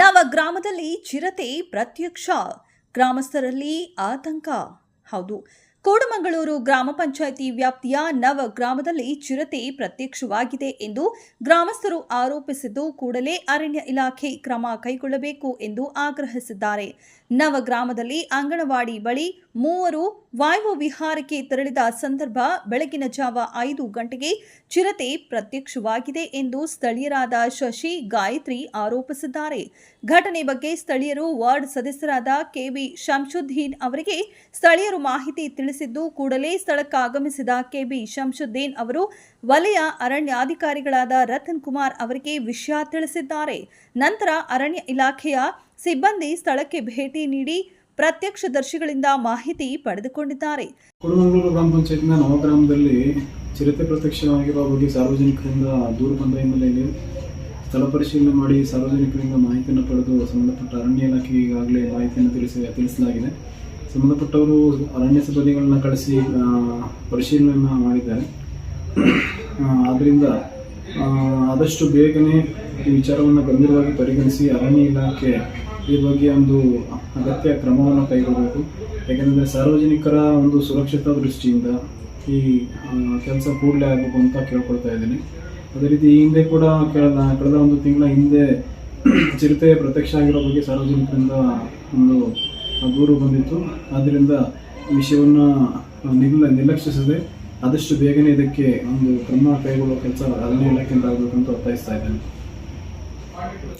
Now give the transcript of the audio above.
ನವ ಗ್ರಾಮದಲ್ಲಿ ಚಿರತೆ ಪ್ರತ್ಯಕ್ಷ. ಗ್ರಾಮಸ್ಥರಲ್ಲಿ ಆತಂಕ. ಹೌದು. ಕೋಡಮಂಗಳೂರು ಗ್ರಾಮ ಪಂಚಾಯಿತಿ ವ್ಯಾಪ್ತಿಯ ನವ ಗ್ರಾಮದಲ್ಲಿ ಚಿರತೆ ಪ್ರತ್ಯಕ್ಷವಾಗಿದೆ ಎಂದು ಗ್ರಾಮಸ್ಥರು ಆರೋಪಿಸಿದ್ದು ಕೂಡಲೇ ಅರಣ್ಯ ಇಲಾಖೆ ಕ್ರಮ ಕೈಗೊಳ್ಳಬೇಕು ಎಂದು ಆಗ್ರಹಿಸಿದ್ದಾರೆ. ನವ ಗ್ರಾಮದಲ್ಲಿ ಅಂಗನವಾಡಿ ಬಳಿ ಮೂವರು ವಾಯು ವಿಹಾರಕ್ಕೆ ತೆರಳಿದ ಸಂದರ್ಭ ಬೆಳಗಿನ ಜಾವ ಐದು ಗಂಟೆಗೆ ಚಿರತೆ ಪ್ರತ್ಯಕ್ಷವಾಗಿದೆ ಎಂದು ಸ್ಥಳೀಯರಾದ ಶಶಿ ಗಾಯತ್ರಿ ಆರೋಪಿಸಿದ್ದಾರೆ. ಘಟನೆ ಬಗ್ಗೆ ಸ್ಥಳೀಯರು ವಾರ್ಡ್ ಸದಸ್ಯರಾದ ಕೆವಿ ಶಂಶುದ್ದೀನ್ ಅವರಿಗೆ ಸ್ಥಳೀಯರು ಮಾಹಿತಿ ತಿಳಿಸಿದ್ದು ಕೂಡಲೇ ಸ್ಥಳಕ್ಕಾಗಮಿಸಿದ ಕೆಬಿ ಶಂಶುದ್ದೀನ್ ಅವರು ವಲಯ ಅರಣ್ಯಾಧಿಕಾರಿಗಳಾದ ರತನ್ ಕುಮಾರ್ ಅವರಿಗೆ ವಿಷಯ ತಿಳಿಸಿದ್ದಾರೆ. ನಂತರ ಅರಣ್ಯ ಇಲಾಖೆಯ ಸಿಬ್ಬಂದಿ ಸ್ಥಳಕ್ಕೆ ಭೇಟಿ ನೀಡಿ ಪ್ರತ್ಯಕ್ಷದರ್ಶಿಗಳಿಂದ ಮಾಹಿತಿ ಪಡೆದುಕೊಂಡಿದ್ದಾರೆ. ಕುಡಮಂಗಳೂರು ಗ್ರಾಮ ಪಂಚಾಯತ್ನ ನವಗ್ರಾಮದಲ್ಲಿ ಚಿರತೆ ಪ್ರತ್ಯಕ್ಷವಾಗಿರುವ ಬಗ್ಗೆ ಸಾರ್ವಜನಿಕರಿಂದ ದೂರು ಬಂದ ಹಿನ್ನೆಲೆಯಲ್ಲಿ ಸ್ಥಳ ಪರಿಶೀಲನೆ ಮಾಡಿ ಸಾರ್ವಜನಿಕರಿಂದ ಮಾಹಿತಿಯನ್ನು ಪಡೆದು ಸಂಬಂಧಪಟ್ಟ ಅರಣ್ಯ ಇಲಾಖೆಗೆ ಈಗಾಗಲೇ ಮಾಹಿತಿಯನ್ನು ತಿಳಿಸಿ ತಿಳಿಸಲಾಗಿದೆ. ಸಂಬಂಧಪಟ್ಟವರು ಅರಣ್ಯ ಸಿಬ್ಬಂದಿಗಳನ್ನ ಕಳಿಸಿ ಪರಿಶೀಲನೆಯನ್ನು ಮಾಡಿದ್ದಾರೆ. ಆದ್ದರಿಂದ ಆದಷ್ಟು ಬೇಗನೆ ಈ ವಿಚಾರವನ್ನು ಗಂಭೀರವಾಗಿ ಪರಿಗಣಿಸಿ ಅರಣ್ಯ ಇಲಾಖೆ ಈ ಬಗ್ಗೆ ಒಂದು ಅಗತ್ಯ ಕ್ರಮವನ್ನು ಕೈಗೊಳ್ಳಬೇಕು. ಯಾಕೆಂದರೆ ಸಾರ್ವಜನಿಕರ ಒಂದು ಸುರಕ್ಷತಾ ದೃಷ್ಟಿಯಿಂದ ಈ ಕೆಲಸ ಕೂಡಲೇ ಆಗಬೇಕು ಅಂತ ಕೇಳ್ಕೊಳ್ತಾ ಇದ್ದೀನಿ. ಅದೇ ರೀತಿ ಈ ಹಿಂದೆ ಕೂಡ ಕಳೆದ ಒಂದು ತಿಂಗಳ ಹಿಂದೆ ಚಿರತೆ ಪ್ರತ್ಯಕ್ಷ ಆಗಿರೋ ಬಗ್ಗೆ ಸಾರ್ವಜನಿಕರಿಂದ ಒಂದು ದೂರು ಬಂದಿತ್ತು. ಆದ್ದರಿಂದ ವಿಷಯವನ್ನು ನಿಲ್ಲ ನಿರ್ಲಕ್ಷಿಸದೆ ಆದಷ್ಟು ಬೇಗನೆ ಇದಕ್ಕೆ ಒಂದು ಕ್ರಮ ಕೈಗೊಳ್ಳುವ ಕೆಲಸ ಅರಣ್ಯ ಇಲಾಖೆಯಿಂದ ಆಗಬೇಕು ಅಂತ ಒತ್ತಾಯಿಸ್ತಾ ಇದ್ದೇನೆ.